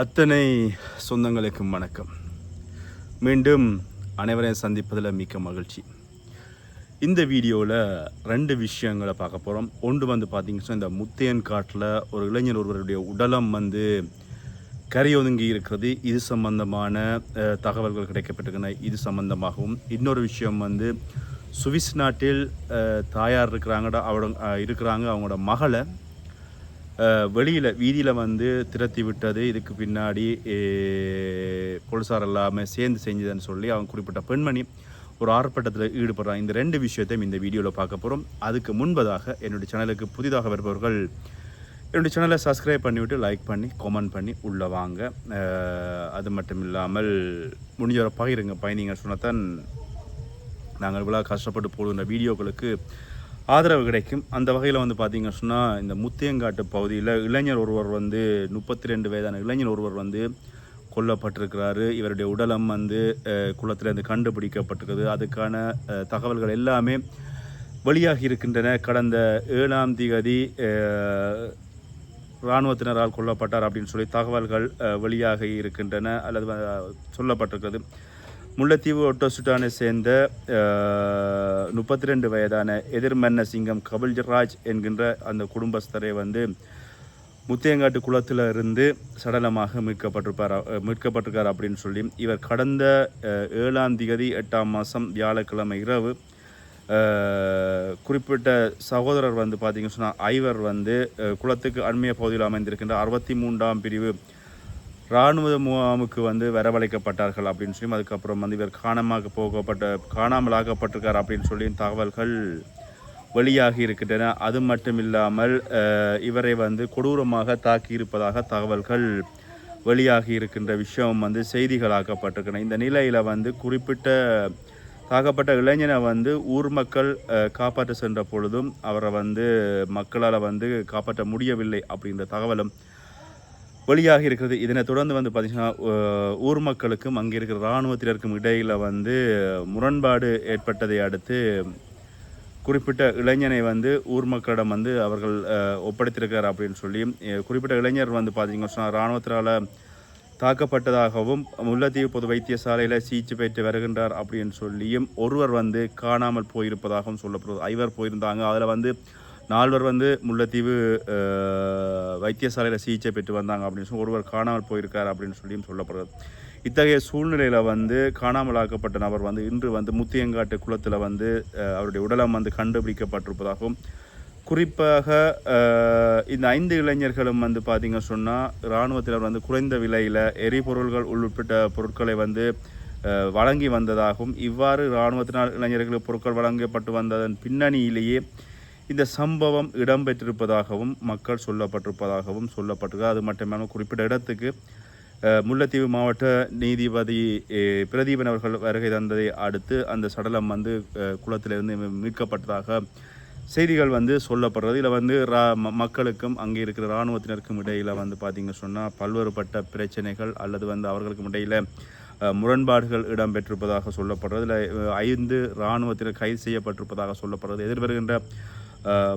அத்தனை சொந்தங்களுக்கும் வணக்கம். மீண்டும் அனைவரையும் சந்திப்பதில் மிக்க மகிழ்ச்சி. இந்த வீடியோவில் ரெண்டு விஷயங்களை பார்க்க போகிறோம் ஒன்று வந்து பார்த்திங்கன்னா இந்த முத்தையன் காட்டில் ஒரு இளைஞர் ஒருவருடைய உடலம் வந்து கரையொதுங்கி இருக்கிறது. இது சம்பந்தமான தகவல்கள் கிடைக்கப்பட்டிருக்கின்றன. இது சம்பந்தமாகவும் இன்னொரு விஷயம் வந்து சுவிஸ் நாட்டில் தாயார் இருக்கிறாங்கடா அவட இருக்கிறாங்க அவங்களோட மகளை வெளியில் வீதியில் வந்து திரத்தி விட்டது. இதுக்கு பின்னாடி அஹ், போலீசார் எல்லாமே சேர்ந்து செஞ்சதுன்னு சொல்லி அவங்க குறிப்பிட்ட பெண்மணி ஒரு ஆர்ப்பாட்டத்தில் ஈடுபடுறாங்க. இந்த ரெண்டு விஷயத்தையும் இந்த வீடியோவில் பார்க்க போகிறோம் அதுக்கு முன்பதாக என்னுடைய சேனலுக்கு புதிதாக வருபவர்கள் என்னுடைய சேனலை சப்ஸ்கிரைப் பண்ணிவிட்டு லைக் பண்ணி கமெண்ட் பண்ணி உள்ளே வாங்க. அது மட்டும் இல்லாமல் முடிஞ்சவரை பகிருங்க. பயணிங்க சொன்னதான் நாங்கள் இவ்வளோ கஷ்டப்பட்டு போடுகிற வீடியோக்களுக்கு ஆதரவு கிடைக்கும். அந்த வகையில் வந்து பார்த்திங்க சொன்னால் இந்த முத்தியங்காட்டு பகுதியில் இளைஞர் ஒருவர் வந்து முப்பத்தி ரெண்டு வயதான இளைஞர் ஒருவர் வந்து கொல்லப்பட்டிருக்கிறாரு. இவருடைய உடலம் வந்து அஹ், குளத்திலிருந்து கண்டுபிடிக்கப்பட்டிருக்குது. அதுக்கான தகவல்கள் எல்லாமே வெளியாகி இருக்கின்றன. கடந்த ஏழாம் திகதி இராணுவத்தினரால் கொல்லப்பட்டார் அப்படின்னு சொல்லி தகவல்கள் வெளியாக இருக்கின்றன அல்லது சொல்லப்பட்டிருக்கிறது. முல்லைத்தீவு ஒட்டோசுட்டானை சேர்ந்த முப்பத்தி ரெண்டு வயதான எதிர்மன்ன சிங்கம் கபில்ராஜ் என்கின்ற அந்த குடும்பஸ்தரை வந்து முத்தியங்காட்டு குளத்தில் இருந்து சடலமாக மீட்கப்பட்டிருப்பார் மீட்கப்பட்டிருக்கார் அப்படின்னு சொல்லி இவர் கடந்த ஏழாம் திகதி எட்டாம் மாதம் வியாழக்கிழமை இரவு குறிப்பிட்ட சகோதரர் வந்து பார்த்தீங்கன்னு சொன்னால் ஐவர் வந்து குளத்துக்கு அண்மைய பகுதியில் அமைந்திருக்கின்ற அறுபத்தி மூன்றாம் பிரிவு இராணுவ முகாமுக்கு வந்து வரவழைக்கப்பட்டார்கள் அப்படின்னு சொல்லி அதுக்கப்புறம் வந்து இவர் காணமாக போகப்பட்ட காணாமலாகப்பட்டிருக்கார் அப்படின்னு சொல்லி தகவல்கள் வெளியாகி இருக்கின்றன. அது மட்டும் இல்லாமல் இவரை வந்து கொடூரமாக தாக்கியிருப்பதாக தகவல்கள் வெளியாகி இருக்கின்ற விஷயம் வந்து செய்திகளாக்கப்பட்டிருக்கின்றன. இந்த நிலையில் வந்து குறிப்பிட்ட தாக்கப்பட்ட இளைஞனை வந்து ஊர் மக்கள் காப்பாற்ற சென்ற பொழுதும் அவரை வந்து மக்களால் வந்து காப்பாற்ற முடியவில்லை அப்படின்ற தகவலும் வெளியாகி இருக்கிறது. இதனை தொடர்ந்து வந்து பார்த்திங்கன்னா ஊர் மக்களுக்கும் அங்கே இருக்கிற இராணுவத்தினருக்கும் இடையில் வந்து முரண்பாடு ஏற்பட்டதை அடுத்து குறிப்பிட்ட இளைஞனை வந்து ஊர் மக்களிடம் வந்து அவர்கள் ஒப்படைத்திருக்கிறார் அப்படின்னு சொல்லி குறிப்பிட்ட இளைஞர் வந்து பார்த்தீங்கன்னா சொன்னா இராணுவத்தினால் தாக்கப்பட்டதாகவும் முல்லத்தீவு பொது வைத்தியசாலையில் சிகிச்சை பெற்று வருகின்றார் அப்படின்னு சொல்லியும் ஒருவர் வந்து காணாமல் போயிருப்பதாகவும் சொல்லப்படுவது ஐவர் போயிருந்தாங்க. அதில் வந்து நால்வர் வந்து முல்லைத்தீவு வைத்தியசாலையில் சிகிச்சை பெற்று வந்தாங்க அப்படின்னு சொல்லி ஒருவர் காணாமல் போயிருக்கார் அப்படின்னு சொல்லியும் சொல்லப்படுறது இத்தகைய சூழ்நிலையில் வந்து காணாமலாக்கப்பட்ட நபர் வந்து இன்று வந்து முத்தியங்காட்டு குளத்தில் வந்து அவருடைய உடலம் வந்து கண்டுபிடிக்கப்பட்டிருப்பதாகவும் குறிப்பாக இந்த ஐந்து இளைஞர்களும் வந்து பார்த்திங்க சொன்னால் இராணுவத்தினர் வந்து குறைந்த விலையில் எரிபொருள்கள் உள்ளிட்ட பொருட்களை வந்து வழங்கி வந்ததாகவும் இவ்வாறு இராணுவத்தினால் இளைஞர்களுக்கு பொருட்கள் வழங்கப்பட்டு வந்ததன் பின்னணியிலேயே இந்த சம்பவம் இடம்பெற்றிருப்பதாகவும் மக்கள் சொல்லப்பட்டிருப்பதாகவும் சொல்லப்பட்டிருக்கு. அது மட்டுமில்லாமல் குறிப்பிட்ட இடத்துக்கு முல்லைத்தீவு மாவட்ட நீதிபதி பிரதீபன் அவர்கள் வருகை தந்ததை அடுத்து அந்த சடலம் வந்து குளத்திலிருந்து மீட்கப்பட்டதாக செய்திகள் வந்து சொல்லப்படுறது. இதில் வந்து ரா ம- மக்களுக்கும் அங்கே இருக்கிற இராணுவத்தினருக்கும் இடையில் வந்து பார்த்திங்க சொன்னால் பல்வேறுபட்ட பிரச்சனைகள் அல்லது வந்து அவர்களுக்கும் இடையில் முரண்பாடுகள் இடம்பெற்றிருப்பதாக சொல்லப்படுறது. இதில் ஐந்து இராணுவத்தினர் கைது செய்யப்பட்டிருப்பதாக சொல்லப்படுறது. எதிர்வருகின்ற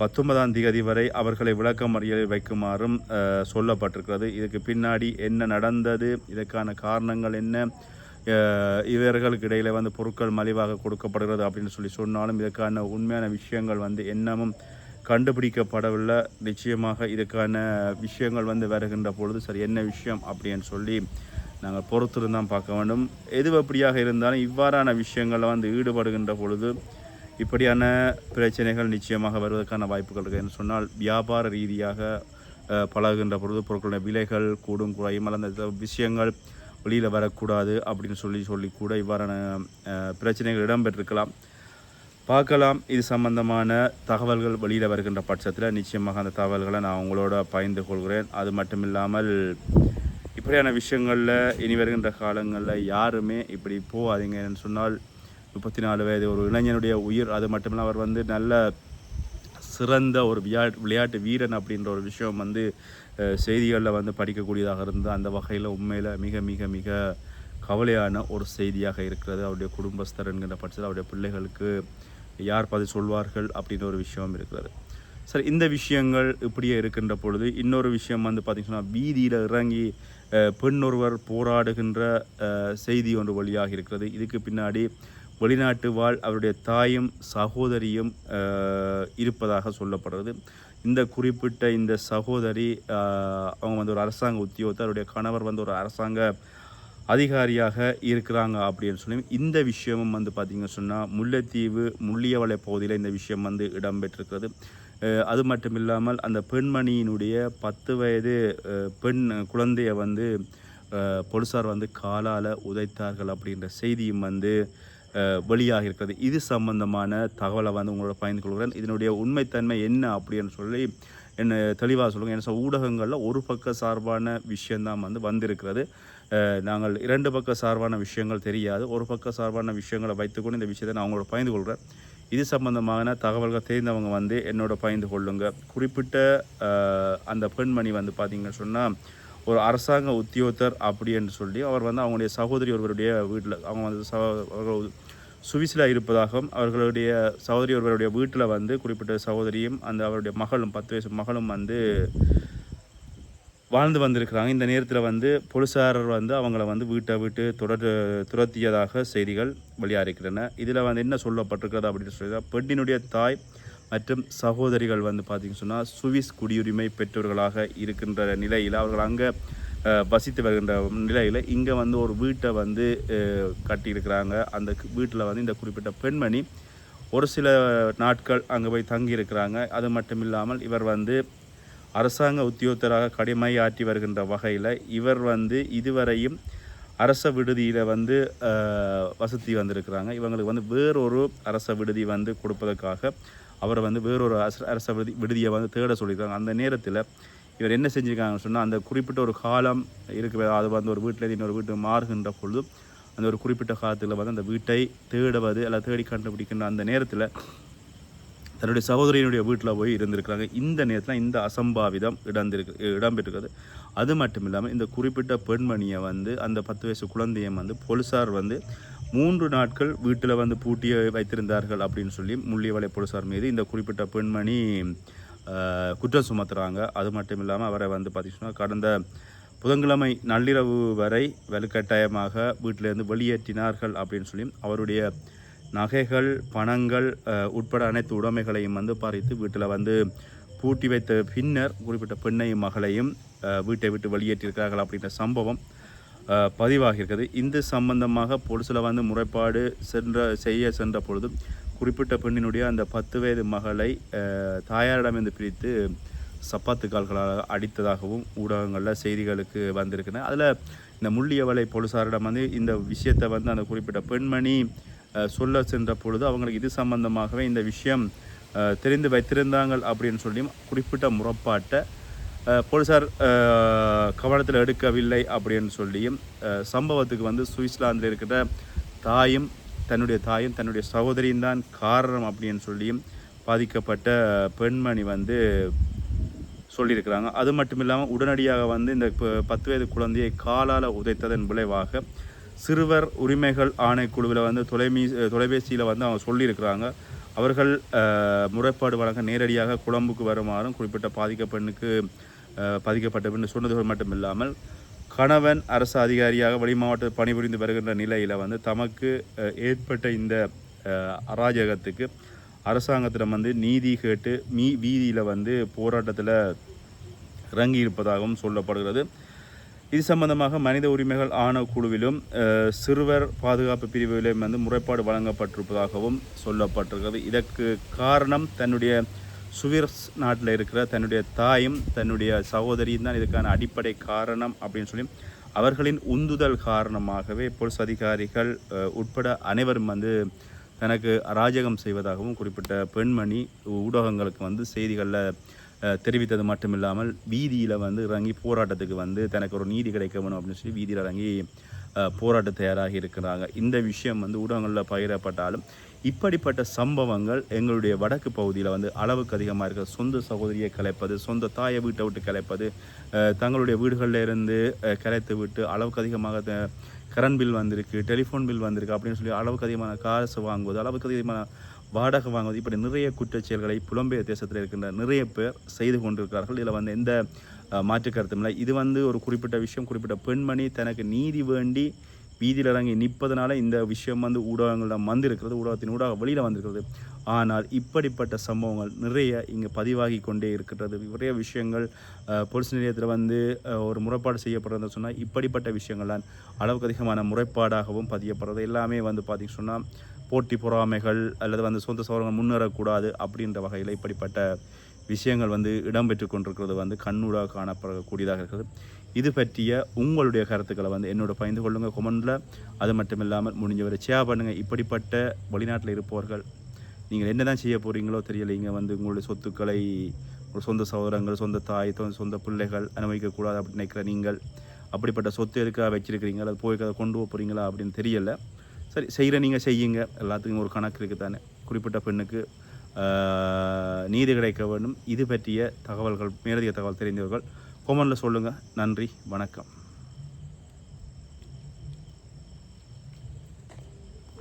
பத்தொன்பதாம் தேதி வரை அவர்களை விளக்கமறியலில் வைக்குமாறும் சொல்லப்பட்டிருக்கிறது. இதுக்கு பின்னாடி என்ன நடந்தது இதற்கான காரணங்கள் என்ன இவர்களுக்கு இடையில வந்து பொருட்கள் மலிவாக கொடுக்கப்படுகிறது அப்படின்னு சொல்லி சொன்னாலும் இதற்கான உண்மையான விஷயங்கள் வந்து என்னமும் கண்டுபிடிக்கப்படவில்லை. நிச்சயமாக இதுக்கான விஷயங்கள் வந்து வருகின்ற பொழுது சரி என்ன விஷயம் அப்படின்னு சொல்லி நாங்கள் பொறுத்திருந்தான் பார்க்க வேண்டும். எது எப்படியாக இருந்தாலும் இவ்வாறான விஷயங்களில் வந்து ஈடுபடுகின்ற பொழுது இப்படியான பிரச்சனைகள் நிச்சயமாக வருவதற்கான வாய்ப்புகள் இருக்குது என்று சொன்னால் வியாபார ரீதியாக பழகுகின்ற பொழுது பொருட்களுடைய விலைகள் கூடும் குறையும் அந்த விஷயங்கள் வெளியில் வரக்கூடாது அப்படின்னு சொல்லி சொல்லி கூட இவ்வாறான பிரச்சனைகள் இடம்பெற்றிருக்கலாம். பார்க்கலாம். இது சம்பந்தமான தகவல்கள் வெளியில் வருகின்ற பட்சத்தில் நிச்சயமாக அந்த தகவல்களை நான் உங்களோட பகிர்ந்து கொள்கிறேன். அது மட்டும் இல்லாமல் இப்படியான விஷயங்களில் இனி வருகின்ற காலங்களில் யாருமே இப்படி போகாதீங்கன்னு சொன்னால் முப்பத்தி நாலு வயது ஒரு இளைஞனுடைய உயிர் அது மட்டும் அவர் வந்து நல்ல சிறந்த ஒரு விளையாட்டு விளையாட்டு வீரன் அப்படின்ற ஒரு விஷயம் வந்து செய்திகளில் வந்து படிக்கக்கூடியதாக இருந்து அந்த வகையில் உண்மையில் மிக மிக மிக கவலையான ஒரு செய்தியாக இருக்கிறது. அவருடைய குடும்பஸ்தர் என்கின்ற பட்சத்தில் அவருடைய பிள்ளைகளுக்கு யார் பதில் சொல்வார்கள் அப்படின்ற ஒரு விஷயம் இருக்கிறது. சரி இந்த விஷயங்கள் இப்படியே இருக்கின்ற பொழுது இன்னொரு விஷயம் வந்து பார்த்திங்கன்னா வீதியில் இறங்கி பெண் ஒருவர் போராடுகின்ற செய்தி ஒன்று வழியாக இருக்கிறது. இதுக்கு பின்னாடி வெளிநாட்டு வாழ் அவருடைய தாயும் சகோதரியும் இருப்பதாக சொல்லப்படுறது இந்த குறிப்பிட்ட இந்த சகோதரி அவங்க வந்து ஒரு அரசாங்க உத்தியோகத்தர் அவருடைய கணவர் வந்து ஒரு அரசாங்க அதிகாரியாக இருக்கிறாங்க அப்படின்னு சொல்லி இந்த விஷயமும் வந்து பார்த்திங்க சொன்னால் முல்லைத்தீவு முள்ளியவளை பகுதியில் இந்த விஷயம் வந்து இடம்பெற்றிருக்கிறது. அது மட்டும் இல்லாமல் அந்த பெண்மணியினுடைய பத்து வயது பெண் குழந்தைய வந்து போலீஸார் வந்து காலால் உதைத்தார்கள் அப்படின்ற செய்தியும் வந்து வெளியாக இருக்கிறது. இது சம்பந்தமான தகவலை வந்து உங்களோட பயந்து கொள்கிறேன். இதனுடைய உண்மைத்தன்மை என்ன அப்படின்னு சொல்லி என்ன தெளிவாக சொல்லுங்கள் என்ன ஊடகங்களில் ஒரு பக்க சார்பான விஷயந்தான் வந்து வந்திருக்கிறது. நாங்கள் இரண்டு பக்க சார்பான விஷயங்கள் தெரியாது. ஒரு பக்க சார்பான விஷயங்களை வைத்துக்கொண்டு இந்த விஷயத்தை நான் அவங்களோட பயந்து கொள்கிறேன். இது சம்பந்தமான தகவல்கள் தெரிந்தவங்க வந்து என்னோட பயந்து கொள்ளுங்க. குறிப்பிட்ட அந்த பெண்மணி வந்து பார்த்தீங்கன்னு சொன்னால் ஒரு அரசாங்க உத்தியோகத்தர் அப்படின்னு சொல்லி அவர் வந்து அவங்களுடைய சகோதரி ஒருவருடைய வீட்டில் அவங்க வந்து ச அவர்கள் சுவிஸில் இருப்பதாகவும் அவர்களுடைய சகோதரி ஒருவருடைய வீட்டில் வந்து குறிப்பிட்ட சகோதரியும் அந்த அவருடைய மகளும் பத்து வயசு மகளும் வந்து வாழ்ந்து வந்திருக்கிறாங்க. இந்த நேரத்தில் வந்து போலீஸாரர் வந்து அவங்கள வந்து வீட்டை விட்டு தொடர் துரத்தியதாக செய்திகள் வெளியாகிருக்கின்றன இதில் வந்து என்ன சொல்லப்பட்டிருக்கிறது அப்படின்னு சொல்லி பெண்ணினுடைய தாய் மற்றும் சகோதரிகள் வந்து பார்த்திங்க சொன்னால் சுவிஸ் குடியுரிமை பெற்றவர்களாக இருக்கின்ற நிலையில் அவர்கள் அங்கே வசித்து வருகின்ற நிலையில் இங்கே வந்து ஒரு வீட்டை வந்து கட்டியிருக்கிறாங்க. அந்த வீட்டில் வந்து இந்த குறிப்பிட்ட பெண்மணி ஒரு சில நாட்கள் அங்கே போய் தங்கியிருக்கிறாங்க. அது மட்டும் இல்லாமல் இவர் வந்து அரசாங்க உத்தியோகத்தராக கடமையாற்றி வருகின்ற வகையில் இவர் வந்து இதுவரையும் அரச விடுதியில் வந்து வசதி வந்திருக்கிறாங்க. இவங்களுக்கு வந்து வேறொரு அரச விடுதி வந்து கொடுப்பதற்காக அவரை வந்து வேறொரு அரச அரச விடுதி விடுதியை வந்து தேட சொல்லியிருக்காங்க. அந்த நேரத்தில் இவர் என்ன செஞ்சுருக்காங்கன்னு சொன்னால் அந்த குறிப்பிட்ட ஒரு காலம் இருக்கு அது வந்து ஒரு வீட்டில் இன்னொரு வீட்டுக்கு மாறுகின்ற பொழுது அந்த ஒரு குறிப்பிட்ட காலத்தில் வந்து அந்த வீட்டை தேடுவது அல்லது தேடி கண்டுபிடிக்கின்ற அந்த நேரத்தில் தன்னுடைய சகோதரியினுடைய வீட்டில் போய் இருந்திருக்கிறாங்க. இந்த நேரத்தில் இந்த அசம்பாவிதம் இடந்திருக்கு இடம்பெற்றிருக்கிறது. அது மட்டும் இல்லாமல் இந்த குறிப்பிட்ட பெண்மணியை வந்து அந்த பத்து வயசு குழந்தையை வந்து போலீஸார் வந்து மூன்று நாட்கள் வீட்டில் வந்து பூட்டிய வைத்திருந்தார்கள் அப்படின்னு சொல்லி முள்ளியவளை போலீஸார் மீது இந்த குறிப்பிட்ட பெண்மணி குற்றம் சுமத்துறாங்க. அது மட்டும் இல்லாமல் அவரை வந்து பார்த்திங்கன்னா கடந்த புதன்கிழமை நள்ளிரவு வரை வலுக்கட்டாயமாக வீட்டிலேருந்து வெளியேற்றினார்கள் அப்படின்னு சொல்லி அவருடைய நகைகள் பணங்கள் உட்பட அனைத்து உடைமைகளையும் வந்து பறித்து வீட்டில் வந்து பூட்டி வைத்த பின்னர் குறிப்பிட்ட பெண்ணையும் மகளையும் வீட்டை விட்டு வெளியேற்றியிருக்கிறார்கள் அப்படின்ற சம்பவம் பதிவாகியிருக்கிறது. இந்த சம்பந்தமாக போலீஸில் வந்து முறைப்பாடு சென்ற செய்ய சென்ற பொழுது குறிப்பிட்ட பெண்ணினுடைய அந்த பத்து வயது மகளை தாயாரிடமிருந்து பிரித்து சப்பாத்து கால்களால் அடித்ததாகவும் ஊடகங்களில் செய்திகளுக்கு வந்திருக்குன்னு அதில் இந்த முள்ளியவளை போலீஸாரிடம் வந்து இந்த விஷயத்தை வந்து அந்த குறிப்பிட்ட பெண்மணி சொல்ல சென்ற பொழுது அவங்களுக்கு இது சம்பந்தமாகவே இந்த விஷயம் தெரிந்து வைத்திருந்தாங்க அப்படின்னு சொல்லியும் குறிப்பிட்ட முறப்பாட்டை போலீசார் கவனத்தில் எடுக்கவில்லை அப்படின்னு சொல்லியும் சம்பவத்துக்கு வந்து சுவிட்சர்லாந்தில் இருக்கிற தாயும் தன்னுடைய தாயும் தன்னுடைய சகோதரியும் தான் காரணம் அப்படின்னு சொல்லியும் பாதிக்கப்பட்ட பெண்மணி வந்து சொல்லியிருக்கிறாங்க. அது மட்டும் இல்லாமல் உடனடியாக வந்து இந்த பத்து வயது குழந்தையை காலால் உதைத்ததன் விளைவாக சிறுவர் உரிமைகள் ஆணைக்குழுவில் வந்து தொலைமீ தொலைபேசியில் வந்து அவங்க சொல்லியிருக்கிறாங்க. அவர்கள் முறைப்பாடு வழங்க நேரடியாக குழம்புக்கு வருமாறும் குறிப்பிட்ட பாதிக்க பெண்ணுக்கு பாதிக்கப்பட்ட பெண்ணு சொன்னது மட்டும் இல்லாமல் கணவன் அரசு அதிகாரியாக வெளிமாவட்ட பணிபுரிந்து வருகின்ற நிலையில் வந்து தமக்கு ஏற்பட்ட இந்த அராஜகத்துக்கு அரசாங்கத்திடம் வந்து நீதி கேட்டு மீ வீதியில் வந்து போராட்டத்தில் இறங்கி இருப்பதாகவும் சொல்லப்படுகிறது. இது சம்பந்தமாக மனித உரிமைகள் ஆன குழுவிலும் சிறுவர் பாதுகாப்பு பிரிவிலும் வந்து முறைப்பாடு வழங்கப்பட்டிருப்பதாகவும் சொல்லப்பட்டிருக்கிறது. இதற்கு காரணம் தன்னுடைய சுவிர்ஸ் நாட்டில் இருக்கிற தன்னுடைய தாயும் தன்னுடைய சகோதரியும் தான் இதுக்கான அடிப்படை காரணம் அப்படின்னு சொல்லி அவர்களின் உந்துதல் காரணமாகவே போலீஸ் அதிகாரிகள் உட்பட அனைவரும் வந்து தனக்கு அராஜகம் செய்வதாகவும் குறிப்பிட்ட பெண்மணி ஊடகங்களுக்கு வந்து செய்திகளில் தெரிவித்தது தெரிவித்தது மட்டுமில்லாமல் வீதியில் வந்து இறங்கி போராட்டத்துக்கு வந்து தனக்கு ஒரு நீதி கிடைக்க வேணும் அப்படின்னு சொல்லி வீதியில் இறங்கி போராட்ட தயாராகி இருக்கிறாங்க. இந்த விஷயம் வந்து ஊடகங்களில் பகிரப்பட்டாலும் இப்படிப்பட்ட சம்பவங்கள் எங்களுடைய வடக்கு பகுதியில் வந்து அளவுக்கு அதிகமாக இருக்கிற சொந்த சகோதரியை கலைப்பது சொந்த தாயை வீட்டை விட்டு கலைப்பது தங்களுடைய வீடுகளில் இருந்து கலைத்து விட்டு அளவுக்கு அதிகமாக கரண்ட் பில் வந்திருக்கு டெலிஃபோன் பில் வந்திருக்கு அப்படின்னு சொல்லி அளவுக்கு அதிகமான காசு வாங்குவது அளவுக்கு அதிகமான வாடகை வாங்குவது இப்படி நிறைய குற்றச்செயல்களை புலம்பெயர் தேசத்தில் இருக்கின்ற நிறைய பேர் செய்து கொண்டிருக்கிறார்கள். இதில் வந்து எந்த மாற்று கருத்தும் இல்லை. இது வந்து ஒரு குறிப்பிட்ட விஷயம் குறிப்பிட்ட பெண்மணி தனக்கு நீதி வேண்டி வீதியில் இறங்கி நிற்பதனால இந்த விஷயம் வந்து ஊடகங்களிடம் வந்திருக்கிறது ஊடகத்தின் ஊடாக வெளியில் வந்திருக்கிறது. ஆனால் இப்படிப்பட்ட சம்பவங்கள் நிறைய இங்கே பதிவாகி கொண்டே இருக்கிறது நிறைய விஷயங்கள் அஹ், போலீஸ் நிலையத்தில் வந்து ஒரு முறைப்பாடு செய்யப்படுறதுன்னு சொன்னால் இப்படிப்பட்ட விஷயங்கள் தான் அளவுக்கு அதிகமான முறைப்பாடாகவும் பதியப்படுறது. எல்லாமே வந்து பார்த்திங்க சொன்னால் போட்டி பொறாமைகள் அல்லது வந்து சொந்த சோழர்கள் முன்னேறக்கூடாது அப்படின்ற வகையில் இப்படிப்பட்ட விஷயங்கள் வந்து இடம்பெற்று கொண்டிருக்கிறது. வந்து கண்ணூடாக காணப்படக்கூடியதாக இருக்கிறது இது பற்றிய உங்களுடைய கருத்துக்களை வந்து என்னோட பகிர்ந்து கொள்ளுங்கள் கொமெண்டில் அது மட்டும் இல்லாமல் முடிஞ்சவரை ஷேர் பண்ணுங்கள் இப்படிப்பட்ட வெளிநாட்டில் இருப்பவர்கள் நீங்கள் என்ன தான் செய்ய போகிறீங்களோ தெரியலைங்க வந்து உங்களுடைய சொத்துக்களை ஒரு சொந்த சகோதரங்கள் சொந்த தாய் சொந்த பிள்ளைகள் அனுபவிக்கக்கூடாது அப்படின்னு நினைக்கிற நீங்கள் அப்படிப்பட்ட சொத்து எதுக்காக வச்சுருக்கிறீங்களா அது போய் அதை கொண்டு போக போகிறீங்களா அப்படின்னு தெரியலை. சரி செய்கிற நீங்கள் செய்யுங்க. எல்லாத்துக்கும் ஒரு கணக்கு இருக்குது தானே குறிப்பிட்ட பெண்ணுக்கு நீதி கிடைக்க வேண்டும். இது பற்றிய தகவல்கள் மேலதிக தகவல் தெரிந்தவர்கள் கொமெண்டில் சொல்லுங்கள் நன்றி வணக்கம்.